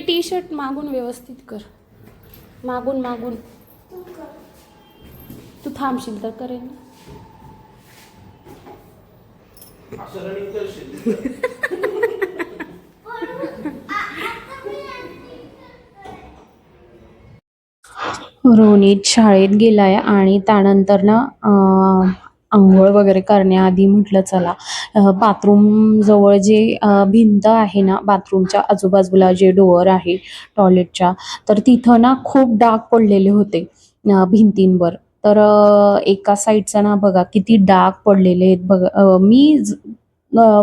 ते T shirt मागून व्यवस्थित कर. मागून मागून. तू थांबशील तर करेन. रोनित शाळेत गेलाय आणि त्यानंतर ना अं, आंघोळ वगैरे करण्याआधी म्हटलं चला. बाथरूमजवळ जे भिंत आहे ना बाथरूमच्या आजूबाजूला जे डोअर आहे टॉयलेटच्या तर तिथं ना खूप डाग पडलेले होते भिंतींवर. तर एका साईडचा ना बघा किती डाग पडलेले आहेत बघा मी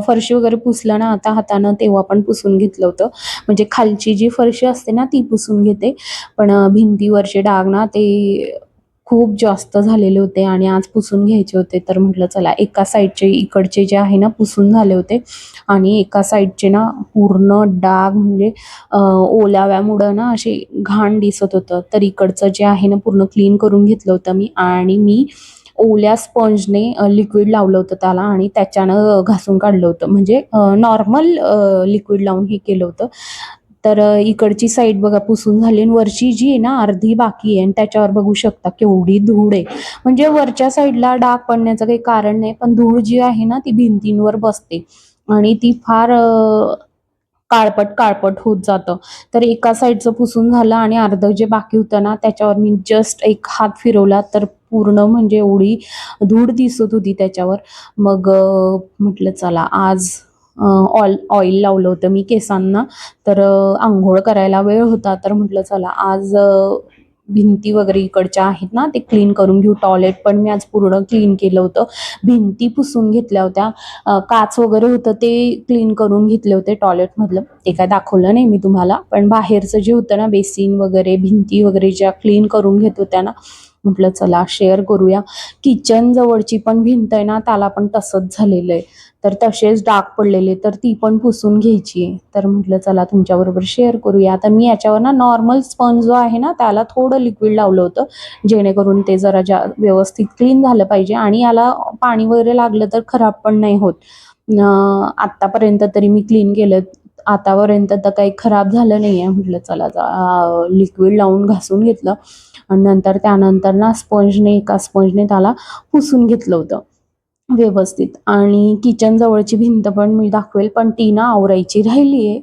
फरशी वगैरे पुसलं ना आता हातानं तेव्हा पण पुसून घेतलं होतं. म्हणजे खालची जी फरशी असते ना ती पुसून घेते. पण भिंतीवरचे डाग ना ते खूप जास्त झालेले होते आणि आज पुसून घ्यायचे होते. तर म्हटलं चला एका साईडचे इकडचे जे आहे ना पुसून झाले होते. आणि एका साईडचे ना पूर्ण डाग म्हणजे ओलाव्यामुळं ना असे घाण दिसत होतं. तर इकडचं जे आहे ना पूर्ण क्लीन करून घेतलं होतं मी आणि मी ओल्या स्पंजने लिक्विड लावलं होतं त्याला आणि त्याच्यानं घासून काढलं होतं. म्हणजे नॉर्मल लिक्विड लावून हे केलं होतं. तर इकडची साईड बघा पुसून झाली आणि वरची जी आहे ना अर्धी बाकी आहे आणि त्याच्यावर बघू शकता केवढी धूळ आहे. म्हणजे वरच्या साईडला डाग पडण्याचं काही कारण नाही पण धूळ जी आहे ना ती भिंतींवर बसते. आणि ती फार काळपट काळपट होत जातं. तर एका साईडचं पुसून झालं आणि अर्धं जे बाकी होतं ना त्याच्यावर मी जस्ट एक हात फिरवला तर पूर्ण म्हणजे एवढी धूळ दिसत होती त्याच्यावर. मग म्हटलं चला आज ऑल ऑइल लावलं होतं मी केसांना. तर आंघोळ करायला वेळ होता. तर म्हटलं चला आज भिंती वगैरे इकडच्या आहेत ना ते क्लीन करून घेऊ. टॉयलेट पण मी आज पूर्ण क्लीन केलं होतं. भिंती पुसून घेतल्या होत्या. काच वगैरे होतं ते क्लीन करून घेतले होते टॉयलेटमधलं ते काय दाखवलं नाही मी तुम्हाला. पण बाहेरचं जे होतं ना बेसिन वगैरे भिंती वगैरे ज्या क्लीन करून घेत होत्या ना म्हटलं चला शेअर करूया. किचन जवळची पण भिंत आहे ना त्याला पण तसंच झालेलं आहे. तर तसेच डाग पडलेले तर ती पण पुसून घ्यायची. आहे तर म्हटलं चला तुमच्याबरोबर शेअर करूया. आता मी याच्यावर ना नॉर्मल स्पंज जो आहे ना त्याला थोडं लिक्विड लावलं होतं जेणेकरून ते जरा जा व्यवस्थित क्लीन झालं पाहिजे आणि याला पाणी वगैरे लागलं तर खराब पण नाही होत. आत्तापर्यंत तरी मी क्लीन केलं. आतापर्यंत तर काही खराब झालं नाही आहे म्हटलं चला लिक्विड लावून घासून घेतलं. आणि नंतर त्यानंतर ना स्पंजने एका स्पंजने त्याला पुसून घेतलं होतं व्यवस्थित. आणि किचन जवळची भिंत पण मी दाखवेल पण ती ना आवरायची राहिली आहे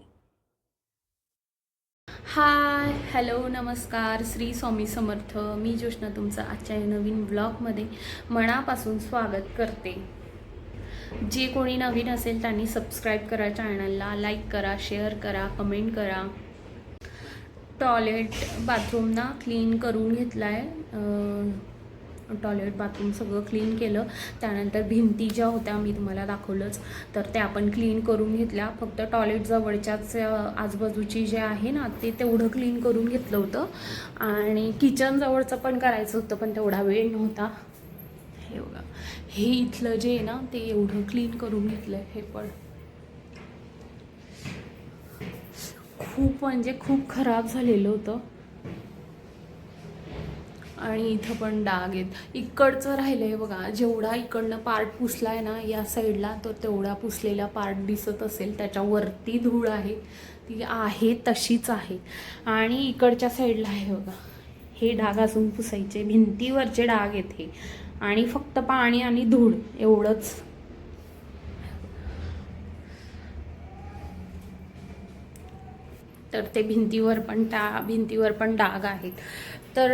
हाय हॅलो नमस्कार. श्री स्वामी समर्थ. मी जोशना तुमचं आजच्या नवीन ब्लॉगमध्ये मनापासून स्वागत करते. जे कोणी नवीन असेल त्यांनी सबस्क्राईब करा चॅनलला लाईक करा शेअर करा कमेंट करा. टॉयलेट बाथरूम ना क्लीन करून घेतला आहे टॉयलेट बाथरूम सगळं क्लीन केलं. त्यानंतर भिंती ज्या होत्या मी तुम्हाला दाखवलंच तर त्या पण क्लीन करून घेतल्या. फक्त टॉयलेट जवळच्याच आजूबाजूची जे आहे ना ते तेवढं क्लीन करून घेतलं होतं. आणि किचन जवळचं पण करायचं होतं पण तेवढा वेळ नव्हता. हे बघा हे इथलं जे आहे ना ते एवढं क्लीन करून घेतलं हे पण. खूप म्हणजे खूप खराब झालेलं होतं. आणि इथं पण डाग आहेत. इकडचं राहिलं आहे बघा जेवढा इकडनं पार्ट पुसला आहे ना या साईडला तर तेवढा पुसलेला पार्ट दिसत असेल. त्याच्यावरती धूळ आहे. ती आहे तशीच आहे. आणि इकडच्या साईडला आहे बघा. हे डाग अजून पुसायचे. भिंतीवरचे डाग आहेत हे. आणि फक्त पाणी आणि धूळ एवढंच. तर ते भिंतीवर पण त्या भिंतीवर पण डाग आहेत. तर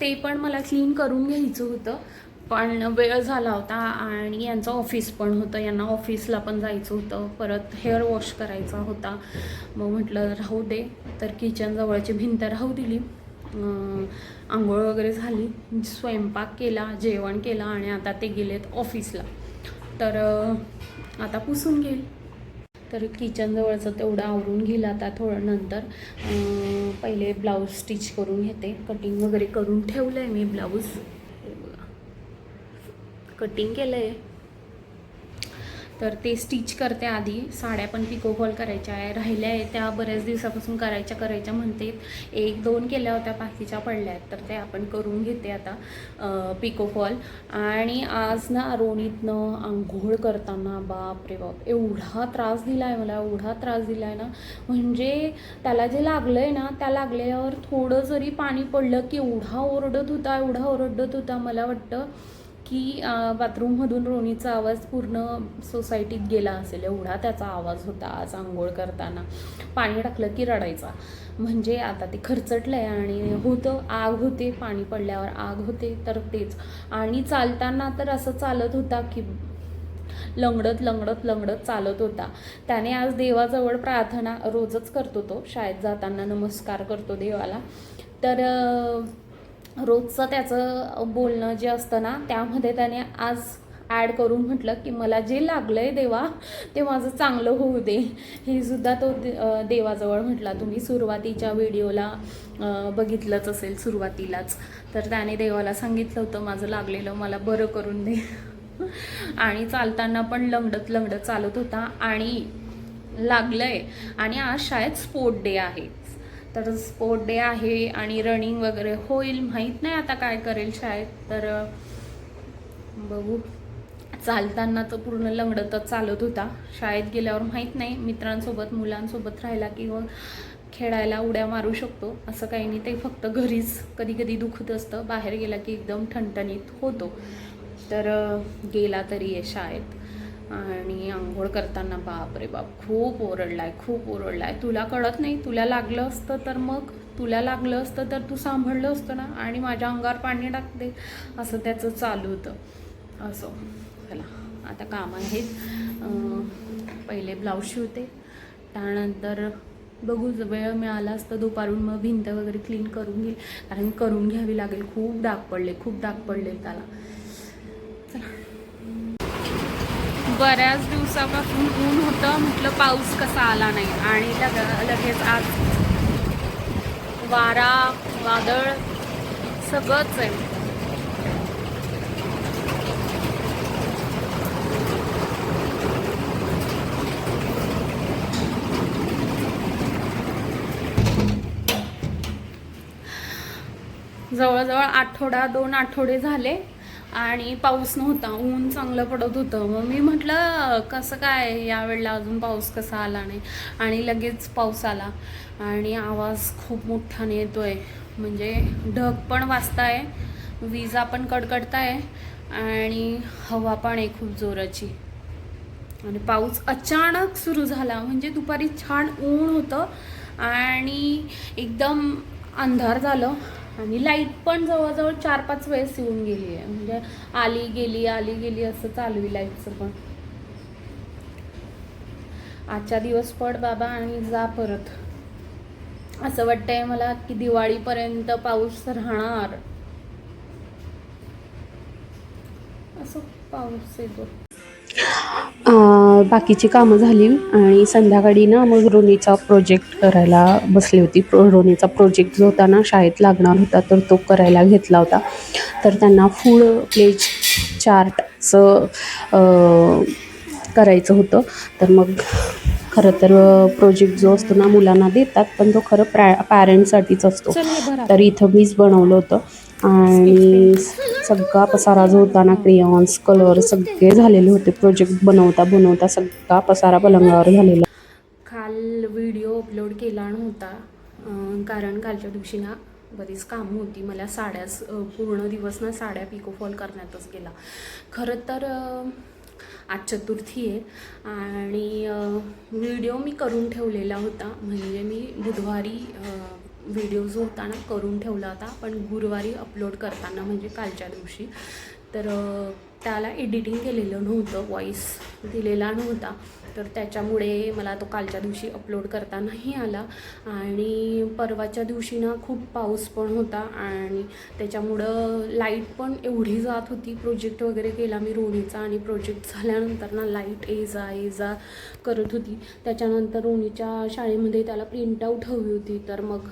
ते पण मला क्लीन करून घ्यायचं होतं पण वेळ झाला होता आणि यांचं ऑफिस पण होतं. यांना ऑफिसला पण जायचं होतं. परत हेअर वॉश करायचा होता. मग म्हटलं राहू दे. तर किचन जवळची भिंत राहू दिली. आंघोळ वगैरे झाली स्वयंपाक केला जेवण केलं आणि आता ते गेलेत ऑफिसला तर आता पुसून घेईल. तर किचनजवळचं तेवढं आवरून घेईल आता थोडं नंतर. पहिले ब्लाऊज स्टिच करून घेते. कटिंग वगैरे करून ठेवलं आहे मी ब्लाऊज कटिंग केलं आहे तर ते स्टिच करते आधी. साड्या पण पिको फॉल करायच्या आहे. राहिल्या आहे त्या बऱ्याच दिवसापासून करायच्या करायच्या म्हणते एक दोन केल्या होत्या बाकीच्या पडल्या आहेत. तर ते आपण करून घेते आता पिको फॉल आणि आज ना रोणीतनं आंघोळ करताना बाप रे बाप एवढा त्रास दिला आहे मला एवढा त्रास दिला आहे ना. म्हणजे त्याला जे लागलं आहे ना त्या लागल्यावर थोडं जरी पाणी पडलं की एवढा ओरडत होता एवढा ओरडत होता मला वाटतं. की बाथरूममधून रोणीचा आवाज पूर्ण सोसायटीत गेला असेल एवढा त्याचा आवाज होता आज आंघोळ करताना. पाणी टाकलं की रडायचा. म्हणजे आता ते खरचटलं आहे आणि होतं आग होते पाणी पडल्यावर आग होते तर तेच. आणि चालताना तर असं चालत होता की लंगडत लंगडत लंगडत चालत होता. त्याने आज देवाजवळ प्रार्थना रोजच करतो तो. शाळेत जाताना नमस्कार करतो देवाला. तर रोजचं त्याचं बोलणं जे असतं ना त्यामध्ये त्याने आज ॲड करून म्हटलं की मला जे लागलं आहे देवा ते माझं चांगलं होऊ दे. हे सुद्धा तो देवाजवळ म्हटला. तुम्ही सुरुवातीच्या व्हिडिओला बघितलंच असेल सुरुवातीलाच. तर त्याने देवाला सांगितलं होतं माझं लागलेलं मला बरं करून दे. आणि चालताना पण लंगडत लंगडत चालत होता आणि लागलं आहे आणि आज शाळेत स्पोर्ट डे आहे. तर स्पोर्ट डे आहे आणि रनिंग वगैरे होईल माहीत नाही आता काय करेल शाळेत तर बघू. चालताना तर पूर्ण लंगडतच चालत होता. शाळेत गेल्यावर माहीत नाही मित्रांसोबत मुलांसोबत राहिला किंवा खेळायला उड्या मारू शकतो असं काही नाही. ते फक्त घरीच कधी कधी दुखत असतं. बाहेर गेला की एकदम ठणठणीत होतो. तर गेला तरी आहे शाळेत. आणि आंघोळ करताना बाप रे बाप खूप ओरडलाय खूप ओरडलाय. तुला कळत नाही तुला लागलं असतं तर मग तुला लागलं असतं तर तू सांभाळलं असतं ना आणि माझ्या अंगावर पाणी टाकते. असं त्याचं चालू होतं. असं. चला आता काम आहेत. पहिले ब्लाऊज शिवते. त्यानंतर बघू वेळ मिळाला असतं दुपारून मग भिंत वगैरे क्लीन करून घेईल. कारण करून घ्यावी लागेल. खूप डाग पडले खूप डाग पडले त्याला. बऱ्याच दिवसापासून ऊन होतं. म्हटलं पाऊस कसा आला नाही. आणि लग लगेच आज वारा वादळ सगळंच आहे. जवळजवळ आठवडा दोन आठवडे झाले. आणि पाऊस नव्हता ऊन चांगलं पडत होतं. मग मी म्हटलं कसं काय यावेळेला अजून पाऊस कसा आला नाही? आणि लगेच पाऊस आला. आणि आवाज खूप मोठ्याने आहे म्हणजे ढग पण वाजताय विजा पण कडकडताय आणि हवा पण आहे खूप जोराची. आणि पाऊस अचानक सुरू झाला. म्हणजे दुपारी छान ऊन होतं आणि एकदम अंधार झालं. आणि लाइट पण जवळजवळ चार पाच वेळेस येऊन गेली आहे. म्हणजे आली गेली आली गेली असं चालू आहे लाईटचं पण. आजच्या दिवस पड बाबा आणि जा परत. असं वाटतंय मला की दिवाळीपर्यंत पाऊस राहणार. असं पाऊस येतो. बाकीची कामं झाली आणि संध्याकाळी ना मग रोनीचा प्रोजेक्ट करायला बसली होती. प्रो रोनीचा प्रोजेक्ट जो होता ना शाळेत लागणार होता तर तो करायला घेतला होता. तर त्यांना फूड प्लेज चार्टचं करायचं होतं. तर मग खरं तर प्रोजेक्ट जो असतो ना मुलांना देतात पण तो खरं प्रॅ पॅरेंट्ससाठीच असतो. तर इथं मीच बनवलं होतं. आणि सगळा पसारा जो होता ना क्रेयॉन्स कलर सगळे झालेले होते. प्रोजेक्ट बनवता बनवता सगळा पसारा पलंगावर झालेला. काल व्हिडिओ अपलोड केला नव्हता कारण कालच्या दिवशी ना बरीच कामं होती. मला साड्याच पूर्ण दिवस ना साड्या पिको फॉल करण्यातच गेला. खरं तर आज चतुर्थी आहे आणि व्हिडिओ मी करून ठेवलेला होता. म्हणजे मी बुधवारी व्हिडिओ जो होता ना करून ठेवला होता पण गुरुवारी अपलोड करताना म्हणजे कालच्या दिवशी. तर त्याला एडिटिंग केलेलं नव्हतं व्हॉईस दिलेला नव्हता. तर त्याच्यामुळे मला तो कालच्या दिवशी अपलोड करता नाही आला. आणि परवाच्या दिवशी ना खूप पाऊस पण होता आणि त्याच्यामुळं लाइट पण एवढी जात होती. प्रोजेक्ट वगैरे केला मी रोणीचा आणि प्रोजेक्ट झाल्यानंतर ना लाइट ये जा ये जा करत होती. त्याच्यानंतर रोणीच्या शाळेमध्ये त्याला प्रिंटआउट हवी होती. तर मग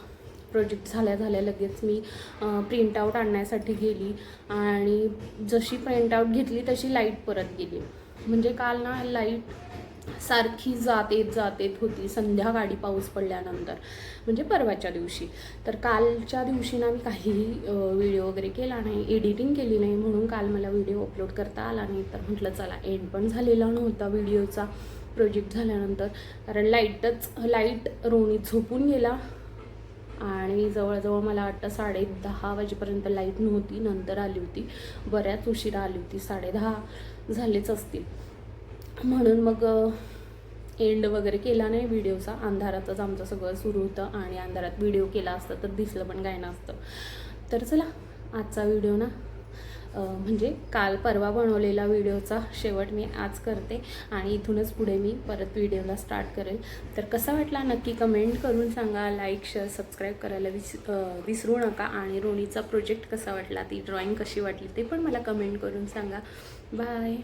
प्रोजेक्ट झाल्या झाल्या लगेच मी प्रिंटआउट आणण्यासाठी गेली. आणि जशी प्रिंटआउट घेतली तशी लाइट परत गेली. म्हणजे काल ना लाइट सारखी जात येत जात येत होती. संध्याकाळी पाऊस पडल्यानंतर. म्हणजे परवाच्या दिवशी. तर कालच्या दिवशी ना मी काहीही व्हिडिओ वगैरे केला नाही. एडिटिंग केली नाही. म्हणून काल मला व्हिडिओ अपलोड करता आला नाही. तर म्हटलं चला एंड पण झालेला नव्हता व्हिडिओचा प्रोजेक्ट झाल्यानंतर. कारण लाईटच लाइट रोणी झोपून गेला. आणि जवळजवळ मला वाटतं साडे दहा वाजेपर्यंत लाइट नव्हती नंतर आली होती. बऱ्याच उशिरा आली होती साडे दहा झालेच असतील. म्हणून मग एंड वगैरे केला नाही व्हिडिओचा. अंधारातच आमचं सगळं सुरू होतं आणि अंधारात व्हिडिओ केला असता तर दिसलं पण काय नसतं. तर चला आजचा व्हिडिओ ना म्हणजे काल परवा बनवलेला व्हिडिओचा शेवट मी आज करते आणि इथूनच पुढे मी परत व्हिडिओला स्टार्ट करेल. तर कसा वाटला नक्की कमेंट करून सांगा लाईक शेअर सबस्क्राईब करायला विस विसरू नका आणि रोणीचा प्रोजेक्ट कसा वाटला ती ड्रॉइंग कशी वाटली ते पण मला कमेंट करून सांगा. बाय.